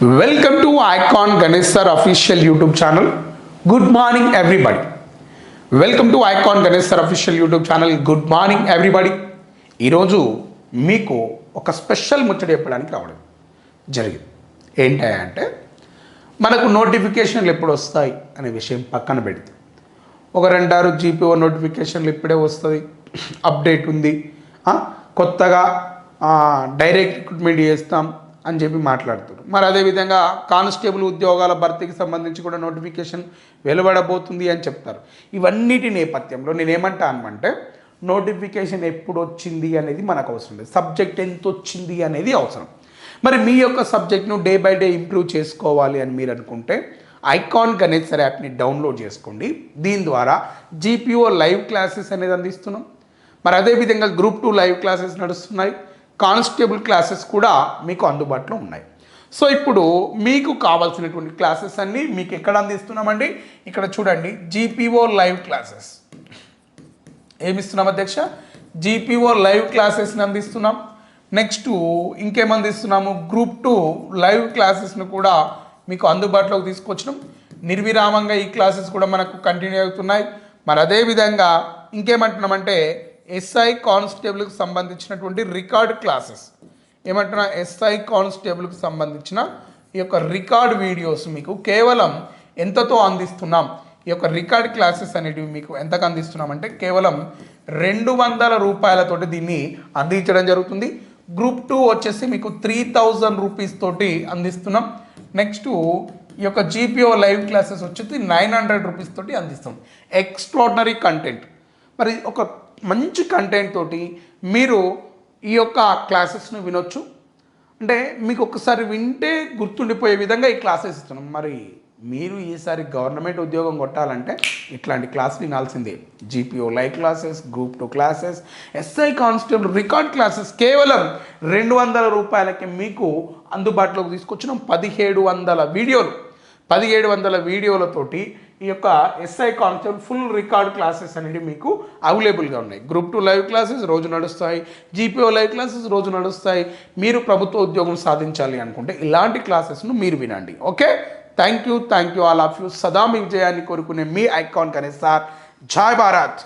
Welcome to icon Ganesh sir official YouTube channel good morning everybody welcome to icon Ganesh sir official YouTube channel good morning everybody ఈరోజు మీకు ఒక special ముచ్చట చెప్పడానికి రావడం జరిగింది. ఏంటంటే మనకు నోటిఫికేషన్లు ఎప్పుడు వస్తాయి అనే విషయం పక్కన పెడితే. ఒక రెండారు జీపీఓ నోటిఫికేషన్లు ఇప్పుడే వస్తుంది అప్డేట్ ఉంది. కొత్తగా డైరెక్ట్ రిక్రూట్మెంట్ చేస్తాం అని చెప్పి మాట్లాడుతారు మరి అదేవిధంగా కానిస్టేబుల్ ఉద్యోగాల భర్తీకి సంబంధించి కూడా నోటిఫికేషన్ వెలువడబోతుంది అని చెప్తారు. ఇవన్నిటి నేపథ్యంలో నేను నోటిఫికేషన్ ఎప్పుడు వచ్చింది అనేది మనకు అవసరం లేదు. సబ్జెక్ట్ ఎంత వచ్చింది అనేది అవసరం. మరి మీ యొక్క సబ్జెక్ట్ను డే బై డే ఇంప్రూవ్ చేసుకోవాలి అని మీరు అనుకుంటే ఐకాన్ గణేశ్వర్ యాప్ని డౌన్లోడ్ చేసుకోండి. దీని ద్వారా జీపీఓ లైవ్ క్లాసెస్ అనేది అందిస్తున్నాం. మరి అదేవిధంగా గ్రూప్ టూ లైవ్ క్లాసెస్ నడుస్తున్నాయి. కానిస్టేబుల్ క్లాసెస్ కూడా మీకు అందుబాటులో ఉన్నాయి. సో ఇప్పుడు మీకు కావాల్సినటువంటి క్లాసెస్ అన్నీ మీకు ఎక్కడ అందిస్తున్నామండి? ఇక్కడ చూడండి జీపీఓ లైవ్ క్లాసెస్ ఏమిస్తున్నాం అధ్యక్ష? జీపీఓ లైవ్ క్లాసెస్ని అందిస్తున్నాం. నెక్స్ట్ ఇంకేమందిస్తున్నాము? గ్రూప్ టూ లైవ్ క్లాసెస్ను కూడా మీకు అందుబాటులోకి తీసుకొచ్చినాం. నిర్విరామంగా ఈ క్లాసెస్ కూడా మనకు కంటిన్యూ అవుతున్నాయి. మరి అదేవిధంగా ఇంకేమంటున్నామంటే ఎస్ఐ కానిస్టేబుల్కి సంబంధించినటువంటి రికార్డ్ క్లాసెస్ ఏమంటున్నా ఎస్ఐ కానిస్టేబుల్కి సంబంధించిన ఈ యొక్క రికార్డ్ వీడియోస్ మీకు కేవలం ఎంతతో అందిస్తున్నాం? ఈ యొక్క రికార్డ్ క్లాసెస్ అనేటివి మీకు ఎంతకు అందిస్తున్నామంటే కేవలం రెండు వందల రూపాయలతోటి దీన్ని అందించడం జరుగుతుంది. గ్రూప్ టూ వచ్చేసి మీకు త్రీ థౌజండ్ రూపీస్ తోటి అందిస్తున్నాం. నెక్స్ట్ ఈ యొక్క జీపీఓ లైవ్ క్లాసెస్ వచ్చేసి నైన్ హండ్రెడ్ రూపీస్ తోటి అందిస్తాం. ఎక్స్ట్రాడినరీ కంటెంట్ మరి ఒక మంచి కంటెంట్ తోటి మీరు ఈ యొక్క క్లాసెస్ను వినొచ్చు. అంటే మీకు ఒకసారి వింటే గుర్తుండిపోయే విధంగా ఈ క్లాసెస్ ఇస్తున్నాం. మరి మీరు ఈసారి గవర్నమెంట్ ఉద్యోగం కొట్టాలంటే ఇట్లాంటి క్లాస్ వినాల్సిందే. GPO live classes group two classes SI constable record classes కేవలం రెండు వందల రూపాయలకి మీకు అందుబాటులోకి తీసుకొచ్చినాం. పదిహేడు వందల వీడియోలు. పదిహేడు వందల వీడియోలతోటి ఈ యొక్క SI concept full record classes అనేవి మీకు అవైలబుల్గా ఉన్నాయి. గ్రూప్ టూ లైవ్ క్లాసెస్ రోజు నడుస్తాయి. జీపీఓ లైవ్ క్లాసెస్ రోజు నడుస్తాయి. మీరు ప్రభుత్వ ఉద్యోగం సాధించాలి అనుకుంటే ఇలాంటి క్లాసెస్ను మీరు వినండి. Okay thank you thank you all of you సదా మీ విజయాన్ని కోరుకునే మీ ఐకాన్ కనే సార్. జాయ్ భారత్.